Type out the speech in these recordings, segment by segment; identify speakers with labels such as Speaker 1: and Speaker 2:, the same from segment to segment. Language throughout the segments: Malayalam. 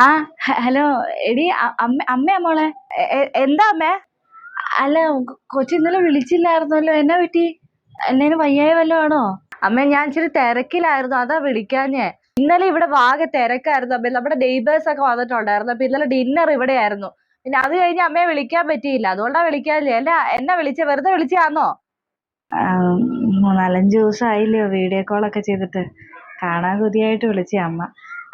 Speaker 1: ആ ഹലോ എടി അമ്മേ അമ്മ അമ്മയാ മോളെ. എന്താ അമ്മേ? അല്ല കൊച്ചി ഇന്നലെ വിളിച്ചില്ലായിരുന്നല്ലോ. എന്നാ പറ്റി? എന്നേനും വയ്യായ വല്ലതും ആണോ? അമ്മ ഞാൻ ഇച്ചിരി തിരക്കിലായിരുന്നു. അതാ വിളിക്കാഞ്ഞേ. ഇന്നലെ ഇവിടെ വാകെ തിരക്കായിരുന്നു. അമ്മ നമ്മുടെ നെയ്ബേഴ്സ് ഒക്കെ വന്നിട്ടുണ്ടായിരുന്നു. അപ്പൊ ഇന്നലെ ഡിന്നർ ഇവിടെ ആയിരുന്നു പിന്നെ അത് കഴിഞ്ഞ് അമ്മയെ വിളിക്കാൻ പറ്റിയില്ല. അതുകൊണ്ടാ വിളിക്കാല്ലേ എന്നാ എന്നാ വിളിച്ച? വെറുതെ വിളിച്ചാന്നോ മൂന്നാലഞ്ച് ദിവസമായില്ലയോ വീഡിയോ കോൾ ഒക്കെ ചെയ്തിട്ട്. കാണാൻ കൊതിയായിട്ട് വിളിച്ച അമ്മ.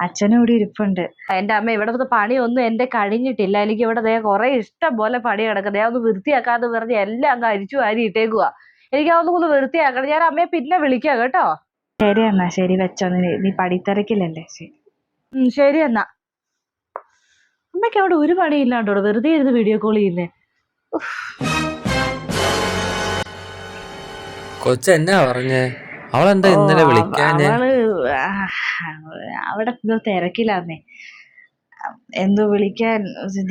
Speaker 1: അച്ഛനും ഇവിടെ ഇരിപ്പുണ്ട്. എന്റെ അമ്മ ഇവിടുത്തെ പണിയൊന്നും എന്റെ കഴിഞ്ഞിട്ടില്ല. എനിക്ക് ഇവിടെ ദേ കുറെ ഇഷ്ടം പോലെ പണി കിടക്കുന്നത് ഞാൻ ഒന്ന് വൃത്തിയാക്കാന്ന് പറഞ്ഞ് എല്ലാം അങ്ങ് അരിച്ചു വാരി ഇട്ടേക്കുവാ. എനിക്ക് അതൊന്നും ഒന്ന് വൃത്തിയാക്കണം. ഞാൻ അമ്മയെ പിന്നെ വിളിക്കാം കേട്ടോ. ശരി എന്നാ ശരി വെച്ചോ. നീ നീ പടിത്തിരക്കില്ലല്ലേ ശരി. ശരി എന്നാ. അമ്മയ്ക്ക് അവിടെ ഒരു പണി ഇല്ലാണ്ടോ വെറുതെ ഇരുന്ന് വീഡിയോ കോൾ ചെയ്യുന്നേ.
Speaker 2: കൊച്ചെന്നാ പറഞ്ഞേ? അവളെന്താ ഇന്നലെ
Speaker 1: വിളിക്കാൻ
Speaker 2: വിളിക്കാഞ്ഞേ?
Speaker 1: അവൾ അവിടെ എന്തോ തിരക്കിലാന്നേ. എന്തോ വിളിക്കാൻ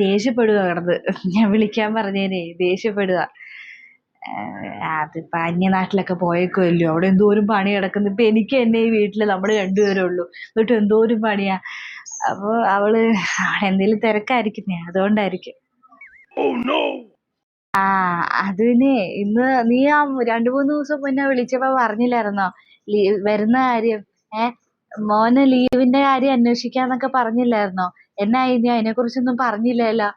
Speaker 1: ദേഷ്യപ്പെടുക കിടന്ന്. ഞാൻ വിളിക്കാൻ പറഞ്ഞേനെ ദേഷ്യപ്പെടുക അതിപ്പോ അന്യനാട്ടിലൊക്കെ പോയേക്കുമല്ലോ അവിടെ എന്തോരം പണി കിടക്കുന്നു. ഇപ്പൊ എനിക്ക് തന്നെ ഈ വീട്ടിൽ നമ്മൾ രണ്ടുപേരേ ഉള്ളൂ. എന്നിട്ട് എന്തോരം പണിയാ. അപ്പൊ അവൾ എന്തേലും തിരക്കായിരിക്കുന്നേ അതുകൊണ്ടായിരിക്കും. ആ അത് പിന്നെ ഇന്ന് നീ ആ രണ്ടു മൂന്ന് ദിവസം മുന്നേ വിളിച്ചപ്പോ പറഞ്ഞില്ലായിരുന്നോ? വരുന്ന കാര്യം. ഏ മോന് ലീവിന്റെ കാര്യം അന്വേഷിക്കാന്നൊക്കെ പറഞ്ഞില്ലായിരുന്നോ? എന്നായി നീ അതിനെ കുറിച്ചൊന്നും പറഞ്ഞില്ലല്ലോ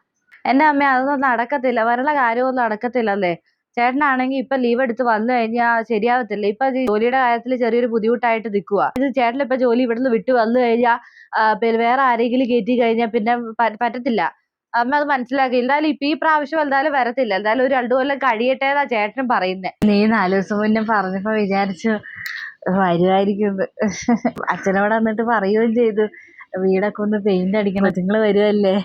Speaker 1: എന്റെ അമ്മ അതൊന്നും നടക്കത്തില്ല. വരണ കാര്യമൊന്നും നടക്കത്തില്ലല്ലേ? ചേട്ടനാണെങ്കിൽ ഇപ്പൊ ലീവ് എടുത്ത് വന്നു കഴിഞ്ഞാൽ ശരിയാവത്തില്ല. ഇപ്പൊ ജോലിയുടെ കാര്യത്തിൽ ചെറിയൊരു ബുദ്ധിമുട്ടായിട്ട് നിൽക്കുക ഇത് ചേട്ടൻ ഇപ്പൊ ജോലി ഇവിടുന്ന് വിട്ടു വന്നു കഴിഞ്ഞാൽ വേറെ ആരെങ്കിലും കയറ്റി കഴിഞ്ഞാ പിന്നെ പറ്റത്തില്ല. അമ്മ അത് മനസ്സിലാക്കി. എന്തായാലും ഇപ്പൊ ഈ പ്രാവശ്യം എന്തായാലും വരത്തില്ല. എന്തായാലും ഒരു രണ്ടു കൊല്ലം കഴിയട്ടെ ചേട്ടനും പറയുന്നേ. നീ നാലു ദിവസം മുന്നേ പറഞ്ഞപ്പോ വിചാരിച്ചു വരുമായിരിക്കും അച്ഛനോട് എന്നിട്ട് പറയുകയും ചെയ്തു. വീടൊക്കെ ഒന്ന് പെയിന്റ് അടിക്കണം. നിങ്ങൾ വരുമല്ലേ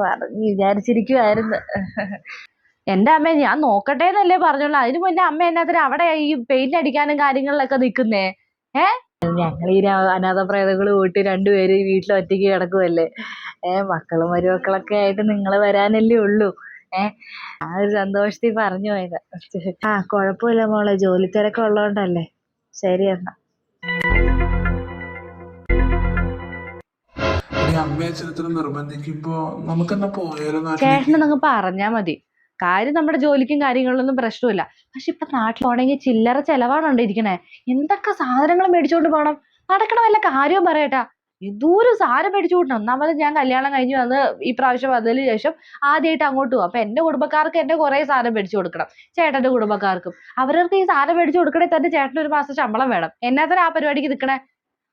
Speaker 1: പറഞ്ഞ് വിചാരിച്ചിരിക്കുവായിരുന്നു. എന്റെ അമ്മ ഞാൻ നോക്കട്ടെ എന്നല്ലേ പറഞ്ഞോളൂ അതിന് മുന്നേ അമ്മ എന്നാത്തിന് അവിടെ ഈ പെയിന്റ് അടിക്കാനും കാര്യങ്ങളിലൊക്കെ നിക്കുന്നേ? ഏ? ഞങ്ങൾ ഈ അനാഥ പ്രേതങ്ങൾ പോയിട്ട് രണ്ടുപേരും വീട്ടിൽ ഒറ്റയ്ക്ക് കിടക്കുമല്ലേ ഏ മക്കളും മരുമക്കളൊക്കെ ആയിട്ട് നിങ്ങൾ വരാനല്ലേ ഉള്ളൂ. ഏ? ആ ഒരു സന്തോഷത്തിൽ പറഞ്ഞു പോയത്. ആ കുഴപ്പമില്ല മോളെ. ജോലി തിരക്ക് ഉള്ളതുകൊണ്ടല്ലേ ശരി എന്നാ.
Speaker 3: അമ്മയെ നിർബന്ധിക്കുമ്പോ നമുക്കെന്നാ പോയാലോ
Speaker 1: നിങ്ങൾ പറഞ്ഞാ മതി. കാര്യം നമ്മുടെ ജോലിക്കും കാര്യങ്ങളിലൊന്നും പ്രശ്നമില്ല. പക്ഷെ ഇപ്പൊ നാട്ടിൽ പോണെങ്കിൽ ചില്ലറ ചെലവാണ് ഇരിക്കണേ എന്തൊക്കെ സാധനങ്ങൾ മേടിച്ചോണ്ട് പോകണം നടക്കണ വല്ല കാര്യവും പറയട്ടാ. എന്തോരം സാധനം മേടിച്ചു കൂട്ടണം ഒന്നാമത് ഞാൻ കല്യാണം കഴിഞ്ഞ് വന്ന് ഈ പ്രാവശ്യം വന്നതിന് ശേഷം ആദ്യമായിട്ട് അങ്ങോട്ട് പോകും അപ്പൊ എന്റെ കുടുംബക്കാർക്ക് എന്നെ കുറെ സാധനം മേടിച്ചു കൊടുക്കണം. ചേട്ടന്റെ കുടുംബക്കാർക്കും. അവരവർക്ക് ഈ സാധനം മേടിച്ചു കൊടുക്കണേ തന്നെ ചേട്ടന് ഒരു മാസം ശമ്പളം വേണം. എന്നാത്തിന് ആ പരിപാടിക്ക് നിൽക്കണേ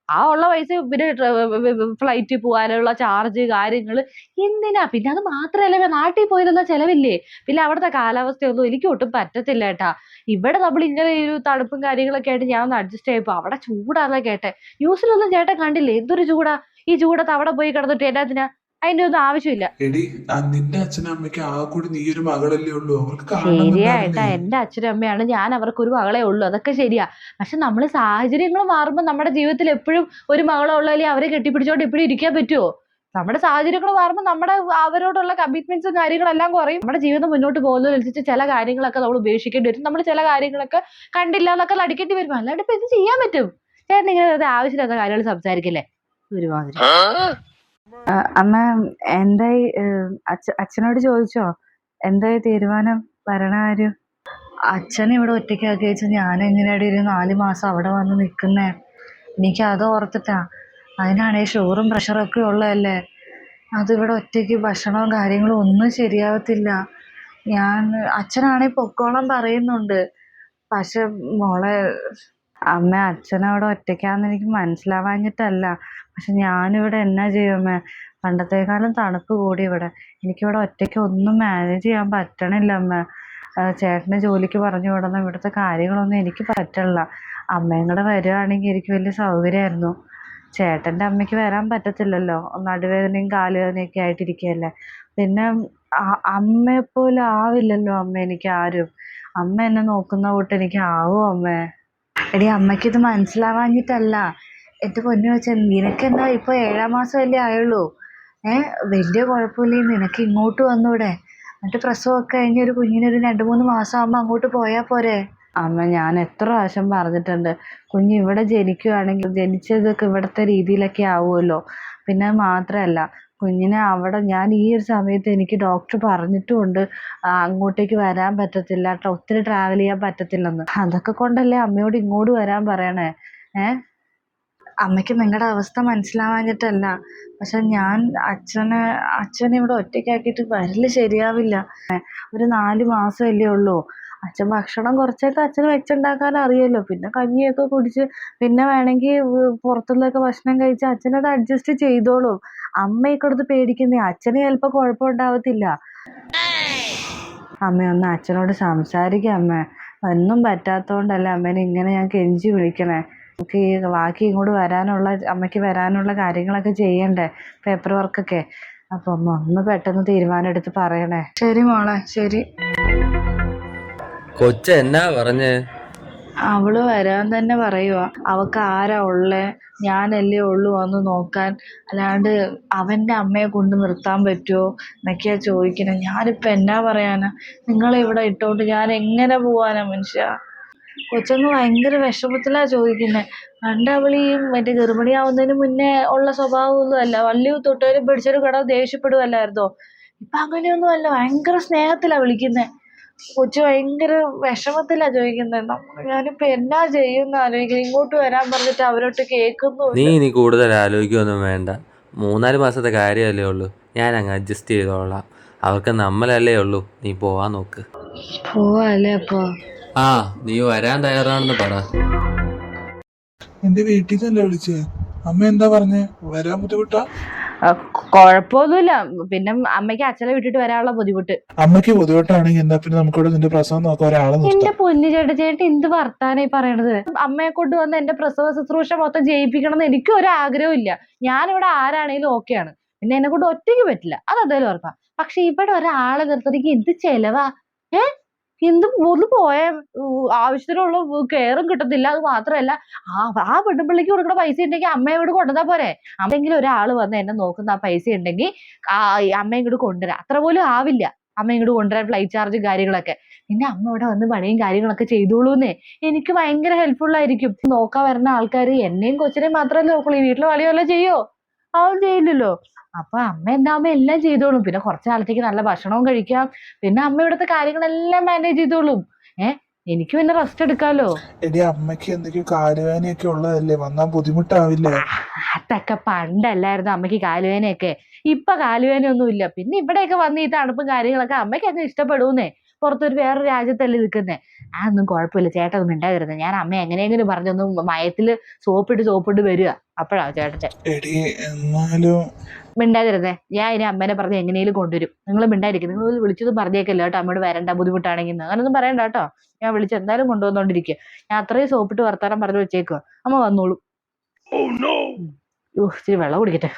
Speaker 1: ആ ഉള്ള പൈസ പിന്നെ ഫ്ലൈറ്റിൽ പോകാനുള്ള ചാർജ് കാര്യങ്ങൾ എന്തിനാ? പിന്നെ അത് മാത്രമല്ല നാട്ടിൽ പോയതൊന്നും ചിലവില്ലേ? പിന്നെ അവിടുത്തെ കാലാവസ്ഥയൊന്നും എനിക്ക് ഒട്ടും പറ്റത്തില്ല കേട്ടാ ഇവിടെ നമ്മൾ ഇങ്ങനെ ഒരു തണുപ്പും കാര്യങ്ങളൊക്കെ ആയിട്ട് ഞാൻ ഒന്ന് അഡ്ജസ്റ്റ് ആയപ്പോ അവിടെ ചൂടാന്നാ കേട്ടെ. ന്യൂസിലൊന്നും ചേട്ടൻ കണ്ടില്ലേ? എന്തൊരു ചൂടാ? ഈ ചൂടത്ത് അവിടെ പോയി കിടന്നിട്ട് എന്നാത്തിനാ അതിന്റെ ഒന്നും ആവശ്യമില്ല.
Speaker 3: എടി നിന്റെ അച്ഛനും അമ്മയ്ക്ക് കൂടി നീ ഒരു മകളല്ലേ ഉള്ളൂ. അവർക്ക് കാണണം
Speaker 1: ശരിയാ ഏട്ടാ എന്റെ അച്ഛനും അമ്മയാണ്. ഞാൻ അവർക്ക് ഒരു മകളെ ഉള്ളൂ. അതൊക്കെ ശരിയാ. പക്ഷെ നമ്മൾ സാഹചര്യങ്ങൾ മാറുമ്പോൾ നമ്മുടെ ജീവിതത്തിൽ എപ്പോഴും ഒരു മകളെ ഉള്ളതിൽ അവരെ കെട്ടിപ്പിടിച്ചോണ്ട് എപ്പോഴും ഇരിക്കാൻ പറ്റുമോ നമ്മുടെ സാഹചര്യങ്ങൾ മാറുമ്പോൾ നമ്മുടെ അവരോടുള്ള കമ്മിറ്റ്മെന്റ്സും കാര്യങ്ങളെല്ലാം കുറയും. നമ്മുടെ ജീവിതം മുന്നോട്ട് പോകുന്നതിനനുസരിച്ച് ചില കാര്യങ്ങളൊക്കെ നമ്മൾ ഉപേക്ഷിക്കേണ്ടി വരും. നമ്മൾ ചില കാര്യങ്ങളൊക്കെ കണ്ടില്ല എന്നൊക്കെ നടിക്കേണ്ടി വരും. അല്ലാണ്ട് ഇപ്പൊ ഇത് ചെയ്യാൻ പറ്റും. ചേട്ടൻ ഇങ്ങനെ വെറുതെ ആവശ്യമില്ലാത്ത കാര്യങ്ങൾ സംസാരിക്കല്ലേ? ഒരുമാതിരി. അമ്മ എന്തായി അച്ഛനോട് ചോദിച്ചോ? എന്തായി തീരുമാനം? വരണ കാര്യം അച്ഛൻ ഇവിടെ ഒറ്റയ്ക്കാക്കി വെച്ച് ഞാൻ എങ്ങനെയാണ് ഒരു നാല് മാസം അവിടെ വന്ന് നിൽക്കുന്നേ എനിക്ക് അത് ഓർത്തിട്ടാ. അതിനാണേ ഷുഗറും പ്രഷറും ഒക്കെ ഉള്ളതല്ലേ? അതിവിടെ ഒറ്റയ്ക്ക് ഭക്ഷണവും കാര്യങ്ങളും ഒന്നും ശരിയാവത്തില്ല. ഞാൻ അച്ഛനാണെ പൊക്കോളം പറയുന്നുണ്ട്. പക്ഷെ മോളെ അമ്മ അച്ഛനവിടെ ഒറ്റയ്ക്കാന്ന് എനിക്ക് മനസ്സിലാവാഞ്ഞിട്ടല്ല. പക്ഷെ ഞാനിവിടെ എന്നാ ചെയ്യുമേ പണ്ടത്തേക്കാളും തണുപ്പ് കൂടി ഇവിടെ. എനിക്കിവിടെ ഒറ്റയ്ക്ക് ഒന്നും മാനേജ് ചെയ്യാൻ പറ്റണില്ല അമ്മ. ചേട്ടനെ ജോലിക്ക് പറഞ്ഞു വിടണം. ഇവിടുത്തെ കാര്യങ്ങളൊന്നും എനിക്ക് പറ്റണില്ല. അമ്മയും കൂടെ വരികയാണെങ്കിൽ എനിക്ക് വലിയ സൗകര്യമായിരുന്നു. ചേട്ടന്റെ അമ്മയ്ക്ക് വരാൻ പറ്റത്തില്ലല്ലോ. നടുവേദനയും കാലുവേദനയൊക്കെ ആയിട്ടിരിക്കുകയല്ലേ. പിന്നെ അമ്മയെപ്പോലെ ആവില്ലല്ലോ അമ്മ എനിക്ക് ആരും. അമ്മ എന്നെ നോക്കുന്ന കൂട്ട് എനിക്ക് ആവും അമ്മേ. എടി അമ്മയ്ക്ക് ഇത് മനസ്സിലാവാഞ്ഞിട്ടല്ല. എന്റെ പൊന്നു വെച്ചാൽ നിനക്കെന്താ ഇപ്പോൾ ഏഴാം മാസം അല്ലേ ആയുള്ളൂ? ഏ വലിയ കുഴപ്പമില്ലേ നിനക്ക് ഇങ്ങോട്ട് വന്നൂടെ? എന്നിട്ട് പ്രസവമൊക്കെ കഴിഞ്ഞ് ഒരു കുഞ്ഞിനൊരു രണ്ട് മൂന്ന് മാസം ആകുമ്പോൾ അങ്ങോട്ട് പോയാൽ പോരെ? അമ്മ ഞാൻ എത്ര പ്രാവശ്യം പറഞ്ഞിട്ടുണ്ട് കുഞ്ഞ് ഇവിടെ ജനിക്കുകയാണെങ്കിൽ ജനിച്ചതൊക്കെ ഇവിടുത്തെ രീതിയിലൊക്കെ ആവുമല്ലോ. പിന്നെ മാത്രമല്ല കുഞ്ഞിനെ അവിടെ ഞാൻ ഈ ഒരു സമയത്ത് എനിക്ക് ഡോക്ടർ പറഞ്ഞിട്ടുമുണ്ട് അങ്ങോട്ടേക്ക് വരാൻ പറ്റത്തില്ല ഒത്തിരി ട്രാവൽ ചെയ്യാൻ പറ്റത്തില്ലെന്ന്. അതൊക്കെ കൊണ്ടല്ലേ അമ്മയോട് ഇങ്ങോട്ട് വരാൻ പറയണേ? ഏ? അമ്മയ്ക്ക് നിങ്ങളുടെ അവസ്ഥ മനസ്സിലാവാഞ്ഞിട്ടല്ല. പക്ഷെ ഞാൻ അച്ഛനെ അച്ഛനെ ഇവിടെ ഒറ്റയ്ക്കാക്കിയിട്ട് വരൽ ശരിയാവില്ല. ഒരു നാല് മാസമല്ലേ ഉള്ളൂ. അച്ഛൻ ഭക്ഷണം കുറച്ചൊക്കെ അച്ഛന് വെച്ചുണ്ടാക്കാൻ അറിയാലോ പിന്നെ കഞ്ഞിയൊക്കെ കുടിച്ച് പിന്നെ വേണമെങ്കിൽ പുറത്തുനിന്നൊക്കെ ഭക്ഷണം കഴിച്ച് അച്ഛനത് അഡ്ജസ്റ്റ് ചെയ്തോളും. അമ്മയൊക്കെ എടുത്ത് പേടിക്കുന്നേ അച്ഛന് ചിലപ്പോൾ കുഴപ്പമുണ്ടാവത്തില്ല അമ്മ ഒന്ന് അച്ഛനോട് സംസാരിക്കാം അമ്മ. ഒന്നും പറ്റാത്തതുകൊണ്ടല്ല അമ്മേനെ ഇങ്ങനെ ഞാൻ കെഞ്ചി വിളിക്കണേ. നമുക്ക് ഈ ബാക്കി ഇങ്ങോട്ട് വരാനുള്ള അമ്മയ്ക്ക് വരാനുള്ള കാര്യങ്ങളൊക്കെ ചെയ്യണ്ടേ? പേപ്പർ വർക്കൊക്കെ അപ്പൊ ഒന്ന് പെട്ടെന്ന് തീരുമാനം എടുത്ത് പറയണേ. ശരി മോളെ ശരി.
Speaker 2: കൊച്ച എന്നാ പറഞ്ഞേ?
Speaker 1: അവൾ വരാൻ തന്നെ പറയുവാ. അവക്ക് ആരാ ഉള്ളേ? ഞാനല്ലേ ഉള്ളു വന്ന് നോക്കാൻ. അല്ലാണ്ട് അവന്റെ അമ്മയെ കൊണ്ട് നിർത്താൻ പറ്റുമോ എന്നൊക്കെയാ ചോദിക്കണേ. ഞാനിപ്പോ എന്നാ പറയാനാ? നിങ്ങളെ ഇവിടെ ഇട്ടോണ്ട് ഞാൻ എങ്ങനെ പോവാനാ മനുഷ്യ? കൊച്ചൊന്ന് ഭയങ്കര വിഷമത്തിലാ ചോദിക്കുന്നേ. പണ്ട് അവൾ മറ്റേ ഗർഭിണിയാവുന്നതിന് മുന്നേ ഉള്ള സ്വഭാവമൊന്നും അല്ല. വള്ളി തൊട്ടൊരു പിടിച്ചൊരു കട ദേഷ്യപ്പെടുവല്ലായിരുന്നോ? ഇപ്പൊ അങ്ങനെയൊന്നും അല്ല. ഭയങ്കര സ്നേഹത്തിലാ വിളിക്കുന്നേ. കൊച്ചു ഭയങ്കര വിഷമത്തിലാ ചോദിക്കുന്നത് നമ്മൾ ഞാനിപ്പോ എന്നാ ചെയ്യുന്ന ആലോചിക്കുന്നത് ഇങ്ങോട്ട് വരാൻ പറഞ്ഞിട്ട് അവരോട്ട് കേൾക്കുന്നു
Speaker 2: നീ ഇനി കൂടുതൽ ആലോചിക്കൊന്നും വേണ്ട. മൂന്നാൽ മാസത്തെ കാര്യമല്ലേ ഉള്ളൂ. ഞാൻ അങ്ങ് അഡ്ജസ്റ്റ് ചെയ്തോളാം. അവർക്ക് നമ്മളല്ലേ ഉള്ളൂ. നീ പോവാൻ നോക്ക്.
Speaker 1: പോവാല്ലേ അപ്പൊ?
Speaker 2: ആ നീ വരാൻ തയ്യാറാണെന്ന് പറ.
Speaker 3: എന്റെ വീട്ടിൽ നിന്നല്ലേ വിളിച്ചേ? അമ്മ എന്താ പറഞ്ഞേ? വരാൻ ബുദ്ധിമുട്ടാ?
Speaker 1: കുഴപ്പമൊന്നുമില്ല പിന്നെ അമ്മയ്ക്ക് അച്ഛനെ വിട്ടിട്ട് വരാനുള്ള ബുദ്ധിമുട്ട്.
Speaker 3: അമ്മയ്ക്ക് ബുദ്ധിമുട്ടാണെങ്കിൽ എന്താ പിന്നെ നമുക്കിവിടെ നിന്റെ പ്രസവം നോക്കാൻ ഒരാളെ
Speaker 1: എന്റെ പൊന്നു ചേട്ടൻ ചേട്ടൻ എന്ത് വർത്താനായി പറയണത്? അമ്മയെ കൊണ്ട് വന്ന് എന്റെ പ്രസവ ശുശ്രൂഷ മൊത്തം ജയിപ്പിക്കണം എന്ന് എനിക്കും ഒരു ആഗ്രഹം ഇല്ല. ഞാനിവിടെ ആരാണേലും ഓക്കെയാണ് പിന്നെ എന്നെ കൊണ്ട് ഒറ്റയ്ക്ക് പറ്റില്ല. അത് അതേലും ഉറപ്പാ. പക്ഷെ ഇവിടെ ഒരാളെ നിർത്തണമെങ്കിൽ എന്ത് ചെലവാ? ഏ? എന്ത് ഒന്ന് പോയ ആവശ്യത്തിനുള്ള കെയറും കിട്ടത്തില്ല. അത് മാത്രമല്ല ആ ആ പെണ്ണുപിള്ളിക്ക് കൊടുക്കുന്ന പൈസ ഉണ്ടെങ്കിൽ അമ്മയെ ഇവിടെ കൊണ്ടുവന്നാ പോരെ. അമ്മയെങ്കിലും ഒരാൾ വന്ന് എന്നെ നോക്കുന്ന ആ പൈസ ഉണ്ടെങ്കിൽ ആ അമ്മ ഇങ്ങോട്ട് കൊണ്ടുവരാം. അത്ര പോലും ആവില്ല. അമ്മ ഇങ്ങോട്ട് കൊണ്ടുവരാൻ ഫ്ലൈറ്റ് ചാർജും കാര്യങ്ങളൊക്കെ. പിന്നെ അമ്മ ഇവിടെ വന്ന് പണിയും കാര്യങ്ങളൊക്കെ ചെയ്തോളൂന്നേ. എനിക്ക് ഭയങ്കര ഹെൽപ്ഫുൾ ആയിരിക്കും. നോക്കാൻ വരുന്ന ആൾക്കാർ എന്നെയും കൊച്ചിനെയും മാത്രമല്ലേ നോക്കുള്ളൂ. ഈ വീട്ടിലെ വല്ലതും ചെയ്യോ? അവൻ ചെയ്യില്ലല്ലോ. അപ്പൊ അമ്മ എന്താകുമ്പോ എല്ലാം ചെയ്തോളും. പിന്നെ കുറച്ച് കാലത്തേക്ക് നല്ല ഭക്ഷണവും കഴിക്കാം. പിന്നെ അമ്മ ഇവിടുത്തെ കാര്യങ്ങളെല്ലാം മാനേജ് ചെയ്തോളും. ഏ? എനിക്ക് പിന്നെ റെസ്റ്റ് എടുക്കാലോ?
Speaker 3: എടി അമ്മയ്ക്ക് എന്തൊക്കെയോ കാലുവേനയൊക്കെ ഉള്ളതല്ലേ? വന്നാ ബുദ്ധിമുട്ടാവില്ലേ?
Speaker 1: അതൊക്കെ പണ്ടല്ലായിരുന്നു അമ്മയ്ക്ക് കാലുവേനയൊക്കെ ഇപ്പൊ കാലുവേനയൊന്നും ഇല്ല പിന്നെ ഇവിടെയൊക്കെ വന്ന് ഈ തണുപ്പും കാര്യങ്ങളൊക്കെ അമ്മയ്ക്ക് അങ്ങ് ഇഷ്ടപ്പെടൂന്നേ. പുറത്തൊരു വേറെ രാജ്യത്തല്ലേ നിൽക്കുന്നേ അതൊന്നും കുഴപ്പമില്ല. ചേട്ടൻ ഒന്നും ഉണ്ടാകരുത് ഞാൻ അമ്മ എങ്ങനെയെങ്കിലും പറഞ്ഞൊന്ന് മയത്തിൽ സോപ്പിട്ട് സോപ്പിട്ട് വരിക. അപ്പോഴാ ചേട്ടൻ
Speaker 3: എന്നാലും
Speaker 1: മിണ്ടാതിരുന്നേ. ഞാൻ ഇനി അമ്മേനെ പറഞ്ഞ് എങ്ങനെയും കൊണ്ടുവരും. നിങ്ങൾ മിണ്ടായിരിക്കും നിങ്ങൾ വിളിച്ചതും പറഞ്ഞേക്കല്ലോ കേട്ടോ. അമ്മയോട് വരണ്ട ബുദ്ധിമുട്ടാണെങ്കിൽ. അങ്ങനൊന്നും പറയണ്ട കേട്ടോ. ഞാൻ വിളിച്ച് എന്തായാലും കൊണ്ടുവന്നോണ്ടിരിക്കുക ഞാൻ അത്രയും സോപ്പിട്ട് വർത്താനം പറഞ്ഞു വെച്ചേക്കുക അമ്മ വന്നോളൂ. ഉഫ്, ഇച്ചിരി വെള്ളം കുടിക്കട്ടെ.